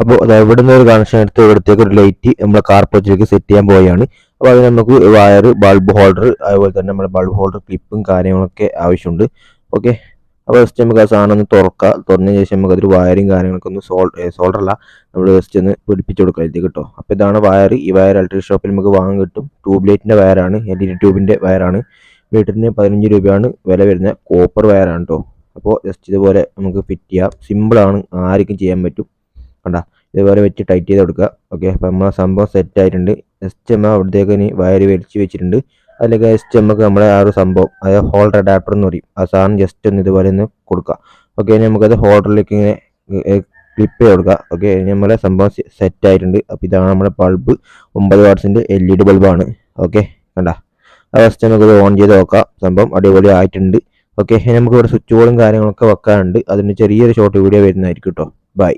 അപ്പോൾ അത് എവിടെ നിന്ന് ഒരു കണക്ഷൻ എടുത്ത് ഇവിടത്തേക്ക് ഒരു ലൈറ്റ് നമ്മളെ കാർപ്പറ്റിലേക്ക് സെറ്റ് ചെയ്യാൻ പോവുകയാണ്. അപ്പോൾ അതിന് നമുക്ക് വയർ ബൾബ് ഹോൾഡർ അതുപോലെ തന്നെ നമ്മുടെ ബൾബ് ഹോൾഡർ ക്ലിപ്പും കാര്യങ്ങളൊക്കെ ആവശ്യമുണ്ട്. ഓക്കെ അപ്പോൾ ജസ്റ്റ് നമുക്ക് ആ സാധനം ഒന്ന് തുറക്കുക തുറന്നതിന് ശേഷം നമുക്ക് അതിൽ വയറും കാര്യങ്ങളൊക്കെ ഒന്ന് സോൾ സോൾഡർ അല്ല. നമ്മൾ ജസ്റ്റ് ഒന്ന് പിടിപ്പിച്ച് കൊടുക്കുക ഇതിൽ കേട്ടോ. അപ്പോൾ ഇതാണ് വയർ ഈ വയർ ഇലക്ട്രിക് ഷോപ്പിൽ നമുക്ക് വാങ്ങാൻ കിട്ടും. ട്യൂബ് ലൈറ്റിന്റെ വയറാണ് എൽ ഇ ഡി ട്യൂബിന്റെ വയറാണ് മീറ്ററിന് പതിനഞ്ച് രൂപയാണ് വില വരുന്ന കോപ്പർ വയറാണ് കേട്ടോ. അപ്പോൾ ജസ്റ്റ് ഇതുപോലെ നമുക്ക് ഫിറ്റ് ചെയ്യാം. സിമ്പിളാണ് ആർക്കും ചെയ്യാൻ പറ്റും. കണ്ട. ഇതുപോലെ വെച്ച് ടൈറ്റ് ചെയ്ത് കൊടുക്കുക. ഓക്കെ അപ്പോൾ നമ്മളെ സംഭവം സെറ്റ് ആയിട്ടുണ്ട്. ജസ്റ്റ് നമ്മൾ അവിടത്തേക്ക് ഇനി വയർ വലിച്ച് വെച്ചിട്ടുണ്ട്. അതിലേക്ക് ജസ്റ്റ് നമുക്ക് നമ്മുടെ ആ ഒരു സംഭവം അതായത് ഹോൾഡർ അഡാപ്റ്റർ എന്ന് പറയും. ആ സാധനം ജസ്റ്റ് ഒന്ന് ഇതുപോലെ ഒന്ന് കൊടുക്കുക. ഓക്കെ ഇനി നമുക്കത് ഹോൾഡറിലേക്ക് ഇങ്ങനെ ക്ലിപ്പ് ചെയ്ത് കൊടുക്കുക. ഓക്കെ ഇനി നമ്മളെ സംഭവം സെറ്റ് ആയിട്ടുണ്ട്. അപ്പോൾ ഇതാണ് നമ്മുടെ ബൾബ് ഒമ്പത് വാട്ട്സിന്റെ എൽ ഇ ഡി ബൾബാണ് ഓക്കെ കണ്ട. ആ ഫസ്റ്റ് നമുക്കത് ഓൺ ചെയ്ത് നോക്കാം. സംഭവം അടിപൊളി ആയിട്ടുണ്ട്. ഓക്കെ നമുക്ക് ഇവിടെ സ്വിച്ച് ബോർഡും കാര്യങ്ങളൊക്കെ വെക്കാനുണ്ട്. അതിന് ചെറിയൊരു ഷോർട്ട് വീഡിയോ വരുന്നതായിരിക്കും കേട്ടോ ബൈ